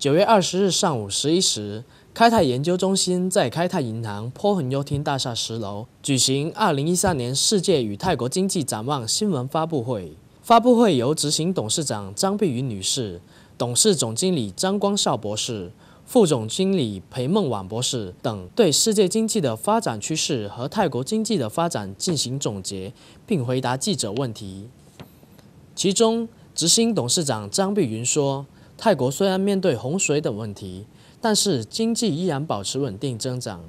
九月二十日上午十一时，开泰研究中心在开泰银行坡恒优厅大厦十楼举行二零一三年世界与泰国经济展望新闻发布会。发布会由执行董事长张碧云女士、董事总经理张光绍博士、副总经理裴梦婉博士等对世界经济的发展趋势和泰国经济的发展进行总结，并回答记者问题。其中，执行董事长张碧云说。泰国虽然面对洪水等问题，但是经济依然保持稳定增长，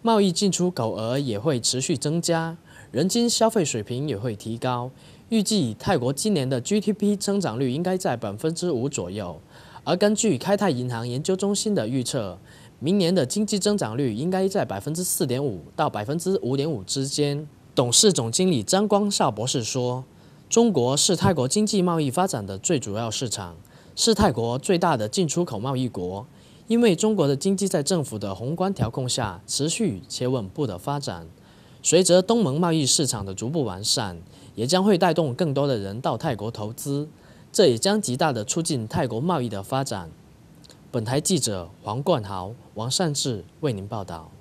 贸易进出口额也会持续增加，人均消费水平也会提高。预计泰国今年的 GDP 增长率应该在百分之五左右，而根据开泰银行研究中心的预测，明年的经济增长率应该在百分之四点五到百分之五点五之间。董事总经理张光绍博士说：“中国是泰国经济贸易发展的最主要市场。”是泰国最大的进出口贸易国，因为中国的经济在政府的宏观调控下持续且稳步的发展。随着东盟贸易市场的逐步完善，也将会带动更多的人到泰国投资，这也将极大的促进泰国贸易的发展。本台记者黄冠豪、王善志为您报道。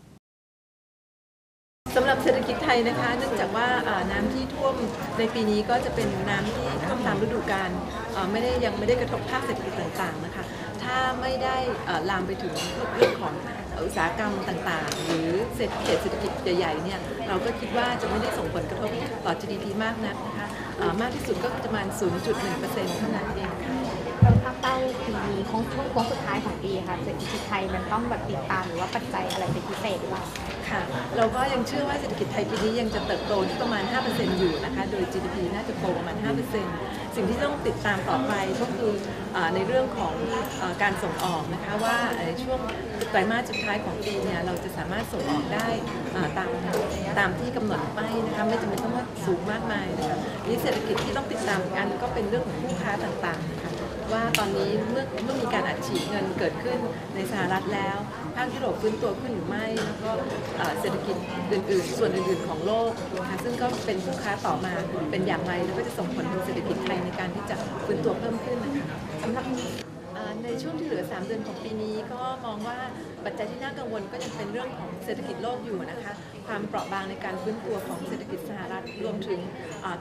สำหรับเศรษฐกิจไทยนะคะเนื่องจากว่าน้ำที่ท่วมในปีนี้ก็จะเป็นน้ำที่ท่วมตามฤดูกาล ไม่ได้ยังไม่ได้กระทบภาคเศรษฐกิจต่างๆนะคะ ถ้าไม่ได้ลามไปถึงเรื่องของอุตสาหกรรมต่างๆ หรือเศรษฐกิจเศรษฐกิจใหญ่ๆเนี่ยเราก็คิดว่าจะไม่ได้ส่งผลกระทบต่อ GDP มากนักนะคะมากที่สุดก็ประมาณ 0.1%เท่านั้นเองค่ะ เราถ้าเป้าปีนี้ของช่วงโค้งสุดท้ายของปีค่ะเศรษฐกิจไทยมันต้องแบบติดตามหรือว่าปัจจัยอะไรเป็นพิเศษหรือเปล่าค่ะ เราก็ยังเชื่อว่าเศรษฐกิจไทยปีนี้ยังจะเติบโตที่ประมาณ 5%อยู่นะคะ โดย GDP น่าจะโตประมาณ 5%สิ่งที่ต้องติดตามต่อไปก็คือในเรื่องของการส่งออกนะคะว่าในช่วงไตรมาสสุดท้ายของปีเนี่ยเราจะสามารถส่งออกได้ตามตามที่กำหนดไปนะคะไม่จำเป็นต้องว่าสูงมากมายนะคะนี่เศรษฐกิจที่ต้องติดตามกันก็เป็นเรื่องของผู้ค้าต่างๆ ว่าตอนนี้เมื่อเมื่อมีการอัดฉีดเงินเกิดขึ้นในสหรัฐแล้วภาคยุโรปฟื้นตัวขึ้นหรือไม่แล้วก็เศรษฐกิจอื่นๆ ส่วนอื่นๆของโลกนะคะซึ่งก็เป็นผู้ค้าต่อมาเป็นอย่างไรแล้วก็จะส่งผลถึงเศรษฐกิจไทยในการที่จะฟื้นตัวเพิ่มขึ้นนะคะสำหรับในช่วงที่เหลือ 3 เดือนของปีนี้ก็มองว่าปัจจัยที่น่ากังวลก็ยังเป็นเรื่องของเศรษฐกิจโลกอยู่นะคะ ความเปราะบางในการฟื้นตัวของเศรษฐกิจสหรัฐรวมถึง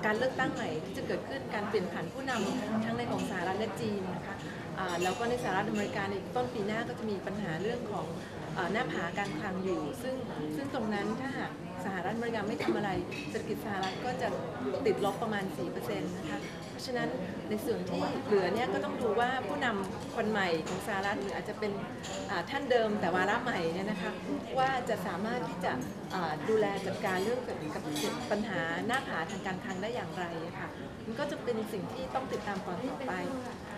การเลือกตั้งใหม่ที่จะเกิดขึ้นการเปลี่ยนผ่านผู้นำทั้งในของสหรัฐและจีนนะคะแล้วก็ในสหรัฐอเมริกาในต้นปีหน้าก็จะมีปัญหาเรื่องของหน้าผาการคลังอยู่ ซึ่งซึ่งตรงนั้นถ้าหากสห รัฐอเมริกาไม่ทำอะไรเศรษฐกิจสหรัฐก็จะติดลบประมาณ 4%นะคะเพราะฉะนั้นในส่วนที่เหลือเนี่ยก็ต้องดูว่าผู้นำคนใหม่ของสหรัฐหรืออาจจะเป็นท่านเดิมแต่วาระใหม่เนี่ยนะคะว่าจะสามารถที่จะดูแลจัดการเรื่องเกี่ยวกับปัญหาหน้าผาทางการคลังได้อย่างไรค่ะมันก็จะเป็นสิ่งที่ต้องติดตามต่อไป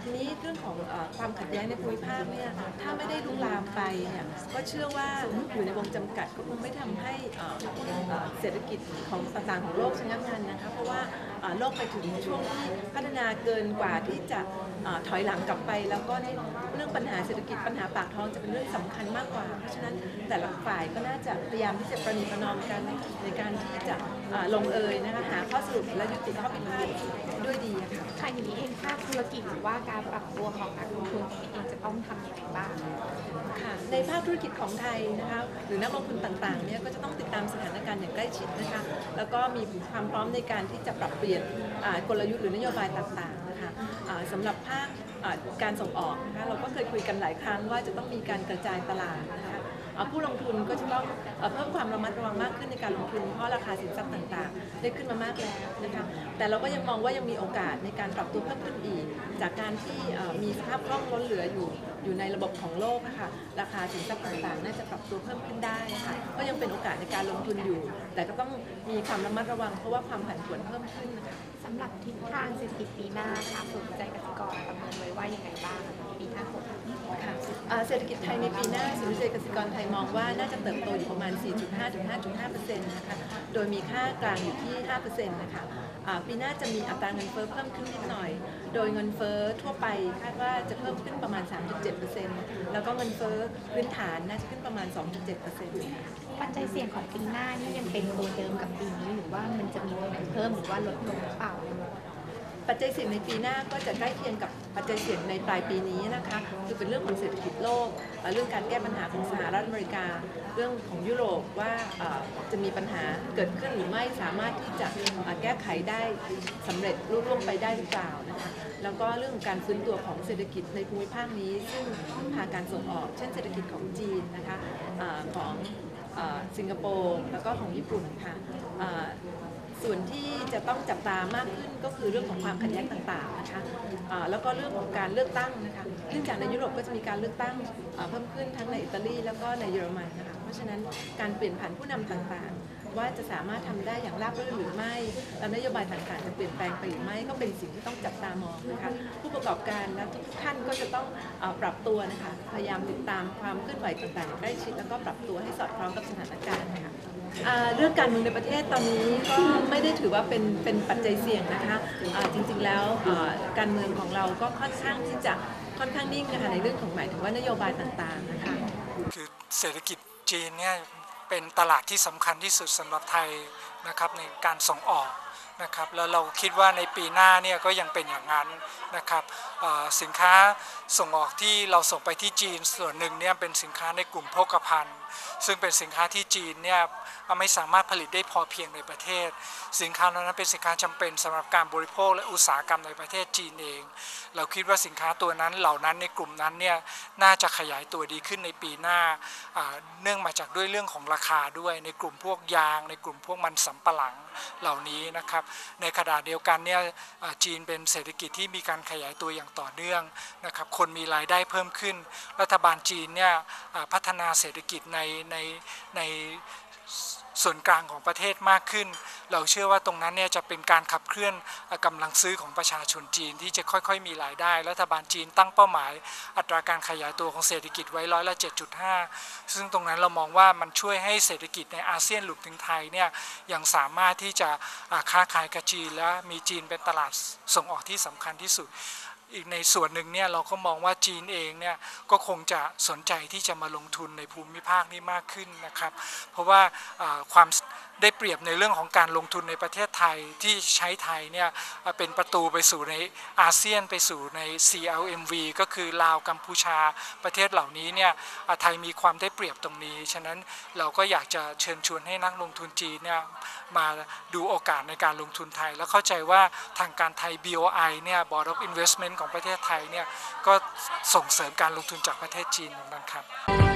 ทีนี้เรื่องของความขัดแย้งในภูมิภาคเนี่ยถ้าไม่ได้ลุกลามไปเนี่ยก็เชื่อว่าอยู่ในวงจำกัดก็คงไม่ทำให้เศรษฐกิจของต่างๆของโลกชะงักงันนะคะเพราะว่าโลกไปถึงช่วงที่พัฒนาเกินกว่าที่จะถอยหลังกลับไป แล้วก็ในเรื่องปัญหาเศรษฐกิจปัญหาปากท้องจะเป็นเรื่องสำคัญมากกว่า เพราะฉะนั้นแต่ละฝ่ายก็น่าจะพยายามที่จะประนีประนอมกันในการที่จะลงเอยนะคะหาข้อสรุปและยุติข้อพิพาทด้วยดีค่ะ ค่ะอย่างนี้เองภาคธุรกิจหรือว่าการปรับตัวของนักลงทุนเองจะต้องทำอย่างไรบ้างค่ะในภาคธุรกิจของไทยนะคะหรือนักลงทุนต่างๆเนี่ยก็จะต้องติดตามสถานการณ์อย่างใกล้ชิดนะคะแล้วก็มีความพร้อมในการที่จะปรับเปลี่ยนกลยุทธ์หรือนโยบายต่างๆนะคะสำหรับภาคการส่งออกนะคะเราก็เคยคุยกันหลายครั้งว่าจะต้องมีการกระจายตลาดนะคะ ผู้ลงทุนก็จะต้องเพิ่มความระมัดระวังมากขึ้นในการลงทุนเพราะราคาสินทรัพย์ต่างๆ ได้ขึ้นมามากแล้วนะคะแต่เราก็ยังมองว่ายังมีโอกาสในการปรับตัวเพิ่มขึ้นอีก จากการที่มีสภาพคล่องล้นเหลืออยู่อยู่ในระบบของโลกนะคะราคาสินทรัพย์ต่างๆ น่าจะปรับตัวเพิ่มขึ้นได้ค่ะก็ยังเป็นโอกาสในการลงทุนอยู่ แต่ก็ต้องมีความระมัดระวังเพราะว่าความผันผวนเพิ่มขึ้นนะคะสำหรับทิศทางเศรษฐกิจปีหน้าค่ะสนใจกสิกรประเมินไว้ว่ายังไงบ้างปีหน้าหกค่ะเศรษฐกิจไทยในปีหน้าสุนทรกสิกรไทยมองว่าน่าจะเติบโตอยู่ประมาณ 4.5-5.5%นะคะ โดยมีค่ากลางอยู่ที่ 5%นะคะปีหน้าจะมีอัตราเงินเฟ้อเพิ่มขึ้นนิดหน่อย โดยเงินเฟ้อทั่วไปคาดว่าจะเพิ่มขึ้นประมาณ 3.7%แล้วก็เงินเฟ้อพื้นฐานน่าจะขึ้นประมาณ 2.7%ปัจจัยเสี่ยงของปีหน้านี่ยังเป็นตัวเดิมกับปีนี้หรือว่ามันจะมีตรงไหนเพิ่มหรือว่าลดลงหรือเปล่า ปัจจัยเสี่ยงในปีหน้าก็จะใกล้เคียงกับปัจจัยเสี่ยงในปลายปีนี้นะคะคือเป็นเรื่องของเศรษฐกิจโลก เรื่องการแก้ปัญหาของสหรัฐอเมริกา เรื่องของยุโรปว่าจะมีปัญหาเกิดขึ้นหรือไม่สามารถที่จะแก้ไขได้สำเร็จรุ่ร่วงไปได้หรือเปล่านะคะแล้วก็เรื่องของการฟื้นตัวของเศรษฐกิจในภูมิภาคนี้ ซึ่งพึ่งพาการส่งออก เช่นเศรษฐกิจของจีนนะคะของสิงคโปร์แล้วก็ของญี่ปุ่นค่ะ ส่วนที่จะต้องจับตามากขึ้นก็คือเรื่องของความขัดแย้งต่างๆนะคะแล้วก็เรื่องของการเลือกตั้งนะคะเนื่องจากในยุโรปก็จะมีการเลือกตั้งเพิ่มขึ้นทั้งในอิตาลีแล้วก็ในเยอรมันนะคะเพราะฉะนั้นการเปลี่ยนผ่านผู้นำต่างๆ ว่าจะสามารถทำได้อย่างราบรื่นหรือไม่และนโยบายต่างๆจะเปลี่ยนแปลงไปหรือไม่ก็เป็นสิ่งที่ต้องจับตามองนะคะผู้ประกอบการและทุกท่านก็จะต้องอปรับตัวนะคะพยายามติดตามความเคลื่อนไหวต่างๆใกล้ชิดแล้วก็ปรับตัวให้สอดคล้องกับสถานการณ์ะคะอ่าเรื่องการเมืองในประเทศตอนนี้ก็ไม่ได้ถือว่าเป็นเป็นปัจจัยเสี่ยงนะคะอ่าจริงๆแล้วการเมืองของเราก็ค่อนข้างที่จะค่อนข้างนิ่งนะคะในเรื่องของหมายถึงว่านโยบายต่างๆนะคะคือเศรษฐกิจจีนเนี่ย เป็นตลาดที่สำคัญที่สุดสำหรับไทยนะครับในการส่งออก นะครับแล้วเราคิดว่าในปีหน้าเนี่ยก็ยังเป็นอย่างนั้นนะครับสินค้าส่งออกที่เราส่งไปที่จีนส่วนหนึ่งเนี่ยเป็นสินค้าในกลุ่มโภคภัณฑ์ ซึ่งเป็นสินค้าที่จีนเนี่ยไม่สามารถผลิตได้พอเพียงในประเทศ สินค้าเหล่านั้นเป็นสินค้าจำเป็นสำหรับการบริโภคและอุตสาหกรรมในประเทศจีนเอง เราคิดว่าสินค้าตัวนั้นเหล่านั้นในกลุ่มนั้นเนี่ยน่าจะขยายตัวดีขึ้นในปีหน้าอ่าเนื่องมาจากด้วยเรื่องของราคาด้วยในกลุ่มพวกยาง ในกลุ่มพวกมันสำปะหลังเหล่านี้นะครับในขณะเดียวกันเนี่ยจีนเป็นเศรษฐกิจที่มีการขยายตัวอย่างต่อเนื่องนะครับคนมีรายได้เพิ่มขึ้น รัฐบาลจีนเนี่ยพัฒนาเศรษฐกิจในในใน ส่วนกลางของประเทศมากขึ้น เราเชื่อว่าตรงนั้นเนี่ยจะเป็นการขับเคลื่อนกำลังซื้อของประชาชนจีนที่จะค่อยๆ มีรายได้ รัฐบาลจีนตั้งเป้าหมาย อัตราการขยายตัวของเศรษฐกิจไว้ร้อยละ 7.5 ซึ่งตรงนั้นเรามองว่ามันช่วยให้เศรษฐกิจในอาเซียนหลุดถึงไทยเนี่ยยังสามารถที่จะค้าขายกับจีนและมีจีนเป็นตลาดส่งออกที่สำคัญที่สุด อีกในส่วนหนึ่งเนี่ยเราก็มองว่าจีนเองเนี่ยก็คงจะสนใจที่จะมาลงทุนในภูมิภาคนี้มากขึ้นนะครับ เพราะว่าความ ได้เปรียบในเรื่องของการลงทุนในประเทศไทยที่ใช้ไทยเนี่ยเป็นประตูไปสู่ในอาเซียนไปสู่ใน CLMV ก็คือลาวกัมพูชาประเทศเหล่านี้เนี่ยไทยมีความได้เปรียบตรงนี้ ฉะนั้นเราก็อยากจะเชิญชวนให้นักลงทุนจีนเนี่ยมาดูโอกาสในการลงทุนไทย แล้วเข้าใจว่าทางการไทย BOI เนี่ย Board of Investment ของประเทศไทยเนี่ยก็ส่งเสริมการลงทุนจากประเทศจีนเหมือนกันครับ